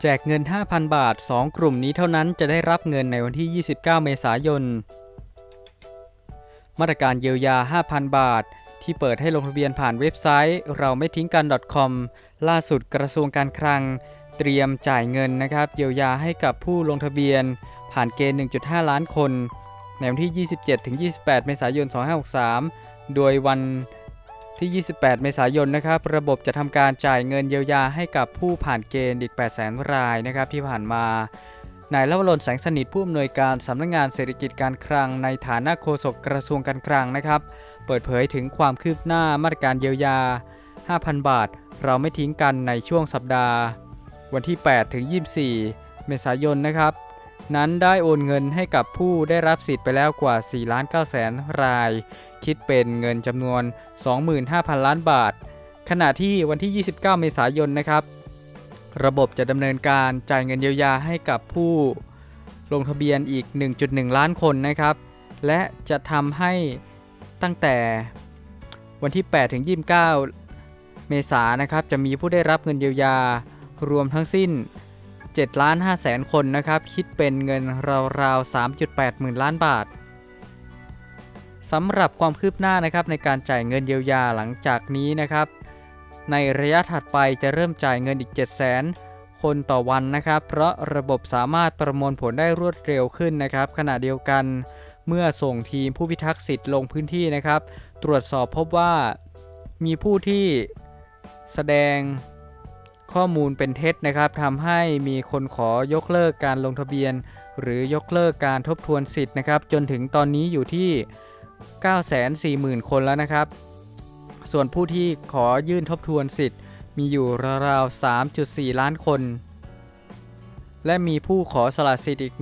แจกเงิน 5,000 บาท 2 กลุ่มนี้เท่านั้นจะได้รับเงินในวันที่ 29 เมษายน มาตรการเยียวยา 5,000 บาท ที่เปิดให้ลงทะเบียนผ่านเว็บไซต์ เราไม่ทิ้งกัน .com ล่าสุดกระทรวงการคลัง เตรียมจ่ายเงินนะครับเยียวยาให้กับผู้ลงทะเบียน ผ่านเกณฑ์ 1.5 ล้านคน ในวันที่ 27-28 เมษายน 2563 โดยวัน ที่ 28 เมษายนนะครับระบบจะทำการจ่ายเงินเยียวยาให้กับผู้ผ่านเกณฑ์อีก 800,000 รายนะครับที่ผ่านมานายลวรนแสงสนิทผู้อำนวยการสำนักงงานเศรษฐกิจการคลังในฐานะโฆษกกระทรวงการคลังนะครับ เปิดเผยถึงความคืบหน้ามาตรการเยียวยา 5,000 บาท เราไม่ทิ้งกันในช่วงสัปดาห์ วันที่ 8 ถึง 24 เมษายนนะครับ นั้นได้โอนเงินให้กับผู้ได้รับสิทธิ์ไปแล้วกว่า 4 ล้าน9แสนราย คิดเป็นเงินจำนวน 25,000 ล้านบาท ขณะที่วันที่ 29 เมษายนนะครับ ระบบจะดำเนินการจ่ายเงินเยียวยาให้กับผู้ลงทะเบียนอีก 1.1 ล้านคนนะครับ และจะทำให้ตั้งแต่วันที่ 8 ถึง 29 เมษายนนะครับ จะมีผู้ได้รับเงินเยียวยารวมทั้งสิ้น7ล้าน5แสนคนนะครับ คิดเป็นเงินราวๆ 3.8 หมื่นล้านบาท สำหรับความคืบหน้านะครับในการจ่ายเงินเยียวยาหลังจากนี้นะครับ ในระยะถัดไปจะเริ่มจ่ายเงินอีก 7 0 0 0 0 0 คนต่อวันนะครับ เพราะระบบสามารถประมวลผลได้รวดเร็วขึ้นนะครับ ขณะเดียวกัน เมื่อส่งทีมผู้พิทักษ์สิทธิ์ลงพื้นที่นะครับ ตรวจสอบพบว่ามีผู้ที่แสดงข้อมูลเป็นเท็จนะครับทำให้มีคนขอยกเลิกการลงทะเบียน หรือยกเลิกการทบทวนสิทธิ์นะครับ จนถึงตอนนี้อยู่ที่ 940,000 คนแล้วนะครับ ส่วนผู้ที่ขอยื่นทบทวนสิทธิ์ มีอยู่ราวๆ 3.4 ล้านคน และมีผู้ขอสละสิทธิ์อีก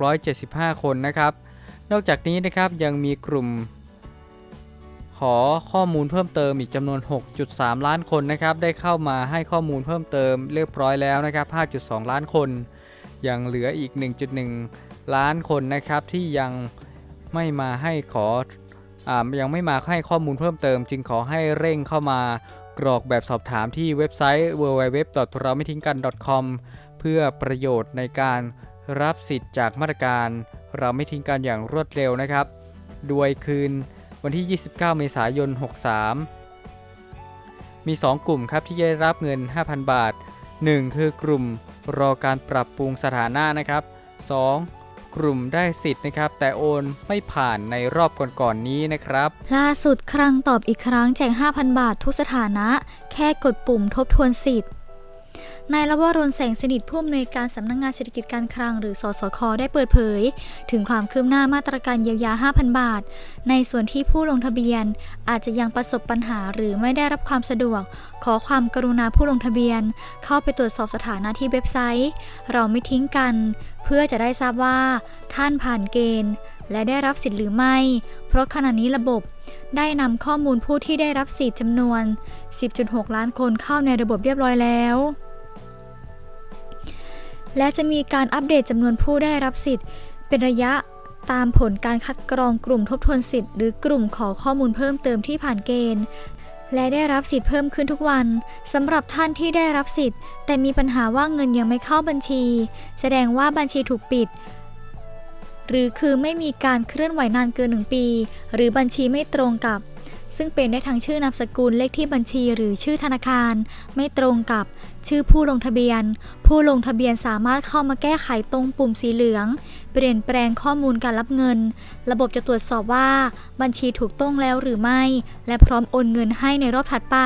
1,675 คนนะครับ นอกจากนี้นะครับยังมีกลุ่ม ขอข้อมูลเพิ่มเติมอีกจำนวน 6.3 ล้านคนนะครับ ได้เข้ามาให้ข้อมูลเพิ่มเติมเรียบร้อยแล้วนะครับ 5.2 ล้านคน ยังเหลืออีก 1.1 ล้านคนนะครับที่ยัง ไม่มาให้ขออยังไม่มาให้ข้อมูลเพิ่มเติม จึงขอให้เร่งเข้ามากรอกแบบสอบถามที่เว็บไซต์ www. เราไม่ทิ้งกัน .com เพื่อประโยชน์ในการรับสิทธิ์จากมาตรการ เราไม่ทิ้งกันอย่างรวดเร็วนะครับ โดยคืนวันที่ 29 เมษายน 63 มี 2 กลุ่มครับที่ได้รับเงิน 5,000 บาท 1 คือกลุ่มรอการปรับปรุงสถานะนะครับ 2. ลุ่มได้สิทธิ์นะครับ แต่โอนไม่ผ่านในรอบก่อนๆนนี้นะครับ ล่าสุดครั้งตอบอีกครั้งแจก5,000 บาททุกสถานะ แค่กดปุ่มทบทวนสิทธิ์ นายละวรนแสงสนิทผู้อำนวยการสำนักงงานเศรษฐกิจการคลังหรือสสคได้เปิดเผย ถึงความคืบหน้ามาตรการเยียวยา 5,000 บาท ในส่วนที่ผู้ลงทะเบียน อาจจะยังประสบปัญหาหรือไม่ได้รับความสะดวก ขอความกรุณาผู้ลงทะเบียน เข้าไปตรวจสอบสถานะที่เว็บไซต์ เราไม่ทิ้งกัน เพื่อจะได้ทราบว่า ท่านผ่านเกณฑ์ และได้รับสิทธิ์หรือไม่ เพราะขณะนี้ระบบได้นำข้อมูลผู้ที่ได้รับสิทธิ์จำนวน 10.6 ล้านคนเข้าในระบบเรียบร้อยแล้ว และจะมีการอัปเดตจำนวนผู้ได้รับสิทธิ์ เป็นระยะตามผลการคัดกรองกลุ่มทบทวนสิทธิ์หรือกลุ่มขอข้อมูลเพิ่มเติมที่ผ่านเกณฑ์ และได้รับสิทธิ์เพิ่มขึ้นทุกวันสำหรับท่านที่ได้รับสิทธิ์ แต่มีปัญหาว่าเงินยังไม่เข้าบัญชี แสดงว่าบัญชีถูกปิด หรือคือไม่มีการเคลื่อนไหวนานเกิน 1 ปี หรือบัญชีไม่ตรงกับ ซึ่งเป็นได้ทั้งชื่อนามสกุลเลขที่บัญชีหรือชื่อธนาคาร ไม่ตรงกับชื่อผู้ลงทะเบียน ผู้ลงทะเบียนสามารถเข้ามาแก้ไขตรงปุ่มสีเหลือง เปลี่ยนแปลงข้อมูลการรับเงิน ระบบจะตรวจสอบว่าบัญชีถูกต้องแล้วหรือไม่ และพร้อมโอนเงินให้ในรอบถัดไป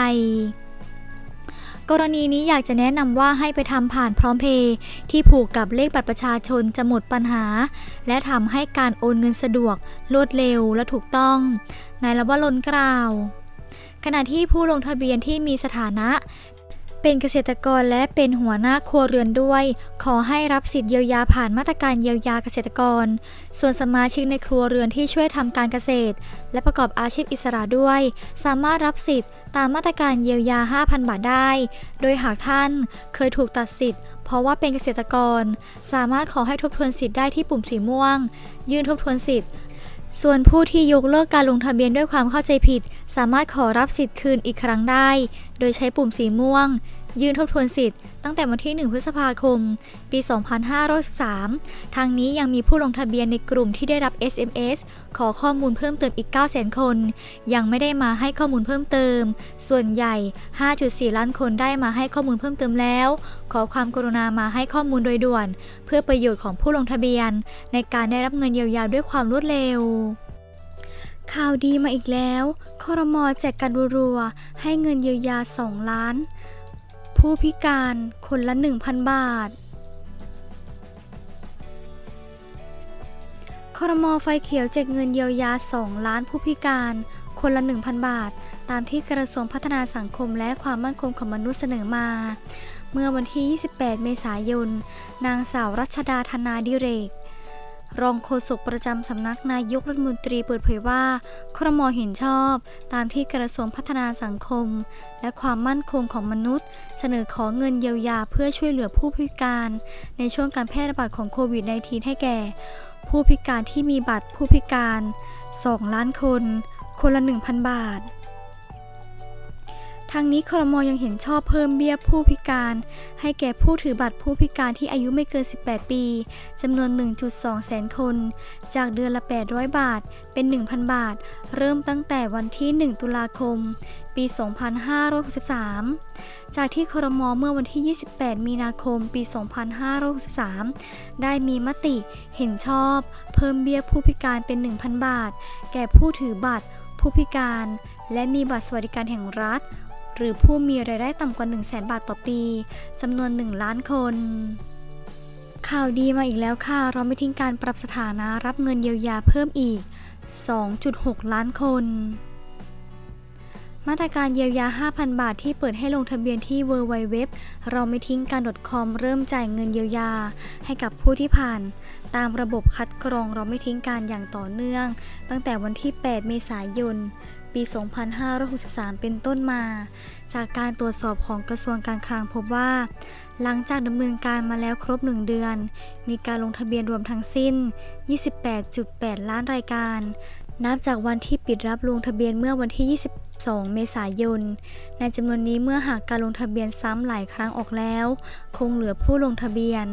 กรณีนี้อยากจะแนะนำว่าให้ไปทำผ่านพร้อมเพย์ที่ผูกกับเลขบัตรประชาชนจะหมดปัญหา และทำให้การโอนเงินสะดวก รวดเร็วและถูกต้อง นายละวะลนกล่าวขณะที่ผู้ลงทะเบียนที่มีสถานะ เป็นเกษตรกรและเป็นหัวหน้าครัวเรือนด้วย ขอให้รับสิทธิเยียวยาผ่านมาตรการเยียวยาเกษตรกร ส่วนสมาชิกในครัวเรือนที่ช่วยทำการเกษตร และประกอบอาชีพอิสระด้วย สามารถรับสิทธิ์ตามมาตรการเยียวยา 5,000 บาทได้ โดยหากท่านเคยถูกตัดสิทธิ์ เพราะว่าเป็นเกษตรกร สามารถขอให้ทบทวนสิทธิ์ได้ที่ปุ่มสีม่วง ยื่นทบทวนสิทธิ์ ส่วนผู้ที่ยกเลิกการลงทะเบียนด้วยความเข้าใจผิด สามารถขอรับสิทธิ์คืนอีกครั้งได้ โดยใช้ปุ่มสีม่วง ยื่นทบทวนสิทธิ์ตั้งแต่วันที่ 1 พฤษภาคม ปี 2513ทางนี้ยังมีผู้ลงทะเบียนในกลุ่มที่ได้รับ SMS ขอข้อมูลเพิ่มเติมอีก 900,000 คน ยังไม่ได้มาให้ข้อมูลเพิ่มเติม ส่วนใหญ่ 5.4 ล้านคนได้มาให้ข้อมูลเพิ่มเติมแล้ว ขอความกรุณามาให้ข้อมูลโดยด่วน เพื่อประโยชน์ของผู้ลงทะเบียน ในการได้รับเงินเยียวยาด้วยความรวดเร็วข่าวดีมาอีกแล้วคอรมอแจกกันรัวๆ ให้เงินเยียวยา 2 ล้าน ผู้พิการคนละ 1,000 บาทคอรมอไฟเขียวแจกเงินเยียวยา 2 ล้านผู้พิการ คนละ 1,000 บาท ตามที่กระทรวงพัฒนาสังคมและความมั่นคงของมนุษย์เสนอมา เมื่อวันที่ 28 เมษายน นางสาวรัชดาธนาดิเรก รองโฆษกประจำสำนักนายกรัฐมนตรีเปิดเผยว่า ครมเห็นชอบ ตามที่กระทรวงพัฒนาสังคม และความมั่นคงของมนุษย์ เสนอขอเงินเยียวยาเพื่อช่วยเหลือผู้พิการ ในช่วงการแพร่ระบาดของโควิด -19 ให้แก่ ผู้พิการที่มีบัตรผู้พิการ 2 ล้านคน คนละ 1,000 บาท ทางนี้ครมอยังเห็นชอบเพิ่มเบี้ยผู้พิการ ให้แก่ผู้ถือบัตรผู้พิการที่อายุไม่เกิน 18 ปีจำนวน 1.2 แสนคน จากเดือนละ 800 บาท เป็น 1,000 บาท เริ่มตั้งแต่วันที่ 1 ตุลาคม ปี 2563 จากที่ครมเมื่อวันที่ 28 มีนาคม ปี 2563 ได้มีมติเห็นชอบ เพิ่มเบี้ยผู้พิการเป็น 1,000 บาท แก่ผู้ถือบัตรผู้พิการ และมีบัตรสวัสดิการแห่งรัฐ รือผู้มีรายได้ต่ำกว่า 1 0 0 0 0แบาทต่อปีจำนวน 1 ล้านคน ข่าวดีมาอีกแล้วค่ะ เราไม่ทิ้งการปรับสถานะรับเงินเยียวยาเพิ่มอีก 2.6 ล้านคน มาตรการเยียวยา 5,000 บาทที่เปิดให้ลงทะเบียนที่ www เราไม่ทิ้งการ .com เริ่มจ่ายเงินเยียวยา ให้กับผู้ที่ผ่าน ตามระบบคัดกรองเราไม่ทิ้งการอย่างต่อเนื่อง ตั้งแต่วันที่ 8 เมษายน ปี 2563 เป็นต้นมา จากการตรวจสอบของกระทรวงการคลังพบว่า หลังจากดำเนินการมาแล้วครบ 1 เดือน มีการลงทะเบียนรวมทั้งสิ้น 28.8 ล้านรายการ นับจากวันที่ปิดรับลงทะเบียนเมื่อวันที่22เมษายน ในจำนวนนี้เมื่อหากการลงทะเบียนซ้ำหลายครั้งออกแล้ว คงเหลือผู้ลงทะเบียน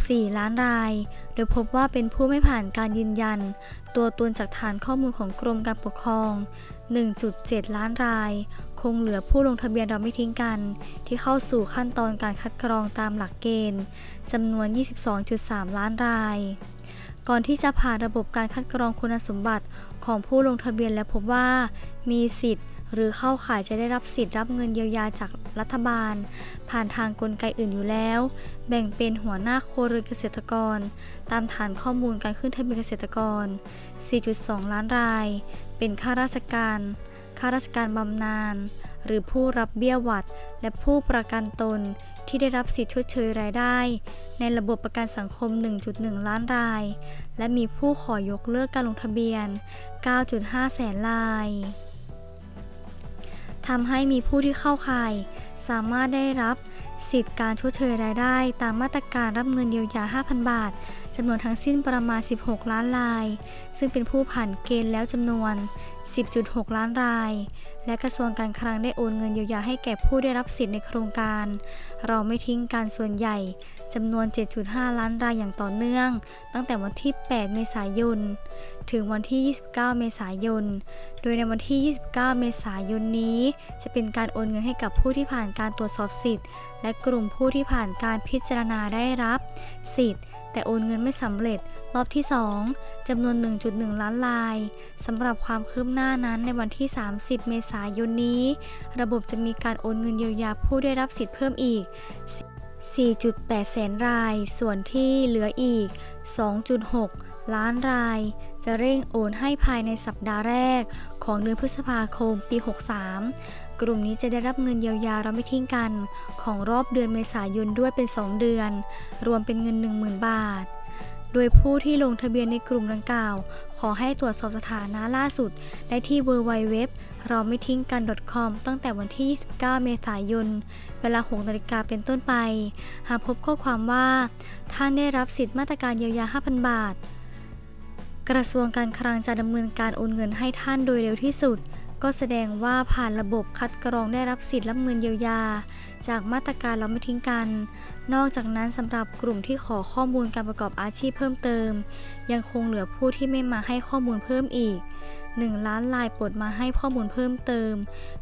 24 ล้านราย โดยพบว่าเป็นผู้ไม่ผ่านการยืนยัน ตัวตนจากฐานข้อมูลของกรมการปกครอง 1.7 ล้านราย คงเหลือผู้ลงทะเบียนเราไม่ทิ้งกัน ที่เข้าสู่ขั้นตอนการคัดกรองตามหลักเกณฑ์จำนวน 22.3 ล้านรายก่อนที่จะผ่านระบบการคัดกรองคุณสมบัติของผู้ลงทะเบียนและพบว่า มีสิทธิ์ หรือเข้าข่ายจะได้รับสิทธิ์รับเงินเยียวยาจากรัฐบาล ผ่านทางกลไกอื่นอยู่แล้ว แบ่งเป็นหัวหน้าครัวเรือนเกษตรกร ตามฐานข้อมูลการขึ้นทะเบียนเกษตรกร 4.2 ล้านราย เป็นข้าราชการข้าราชการบำนาญหรือผู้รับเบี้ยหวัด และผู้ประกันตนที่ได้รับสิทธิชดเชยรายได้ ในระบบประกันสังคม 1.1 ล้านราย และมีผู้ขอยกเลิกการลงทะเบียน 9.5 แสนราย ทำให้มีผู้ที่เข้าข่าย สามารถได้รับสิทธิการชดเชยรายได้ ตามมาตรการรับเงินเยียวยา 5,000 บาทจำนวนทั้งสิ้นประมาณ 16 ล้านราย ซึ่งเป็นผู้ผ่านเกณฑ์แล้วจำนวน10.6 ล้านราย และกระทรวงการคลังได้โอนเงินเยียวยาให้แก่ผู้ได้รับสิทธิ์ในโครงการ เราไม่ทิ้งการส่วนใหญ่จำนวน 7.5 ล้านรายอย่างต่อเนื่อง ตั้งแต่วันที่ 8 เมษายน ถึงวันที่ 29 เมษายน โดยในวันที่ 29 เมษายนนี้ จะเป็นการโอนเงินให้กับผู้ที่ผ่านการตรวจสอบสิทธิ์ และกลุ่มผู้ที่ผ่านการพิจารณาได้รับ สิทธิ์แต่โอนเงินไม่สำเร็จรอบที่ 2จำนวน 1.1 ล้านลายสำหรับความคืบหน้านั้นในวันที่ 30 เมษายนนี้ ระบบจะมีการโอนเงินเยียวยาผู้ได้รับสิทธิ์เพิ่มอีก 4.8 แสนราย ส่วนที่เหลืออีก 2.6 ล้านราย จะเร่งโอนให้ภายในสัปดาห์แรก ของเดือนพฤษภาคมปี 63 กลุ่มนี้จะได้รับเงินเยียวยาเราไม่ทิ้งกัน ของรอบเดือนเมษายนด้วยเป็น 2 เดือน รวมเป็นเงิน 10,000 บาท โดยผู้ที่ลงทะเบียนในกลุ่มดังกล่าว ขอให้ตรวจสอบสถานะล่าสุด ได้ที่ www เราไม่ทิ้งกัน .com ตั้งแต่วันที่ 29 เมษายน เวลา6นาฬิกาเป็นต้นไป หากพบข้อความว่า ท่านได้รับสิทธิมาตรการเยียวยา 5,000 บาท กระทรวงการคลังจะดำเนินการโอนเงินให้ท่านโดยเร็วที่สุด ก็แสดงว่าผ่านระบบคัดกรองได้รับสิทธิ์รับเงินเยียวยา จากมาตรการเราไม่ทิ้งกัน นอกจากนั้นสำหรับกลุ่มที่ขอข้อมูลการประกอบอาชีพเพิ่มเติม ยังคงเหลือผู้ที่ไม่มาให้ข้อมูลเพิ่มอีก 1 ล้านลายปลดมาให้ข้อมูลเพิ่มเติม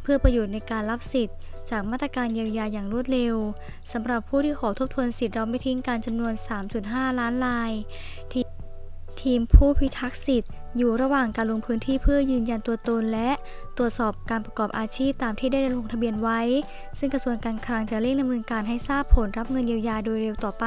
เพื่อประโยชน์ในการรับสิทธิ์ จากมาตรการเยียวยาอย่างรวดเร็วสำหรับผู้ที่ขอทบทวนสิทธิ์เราไม่ทิ้งการจำนวน 3.5 ล้านลายทีทีมผู้พิทักษ์สิทธิ์ อยู่ระหว่างการลงพื้นที่เพื่อยืนยันตัวตนและตรวจสอบการประกอบอาชีพตามที่ได้ลงทะเบียนไว้ ซึ่งกระทรวงการคลังจะเร่งดำเนินการให้ทราบผลรับเงินเยียวยาโดยเร็วต่อไป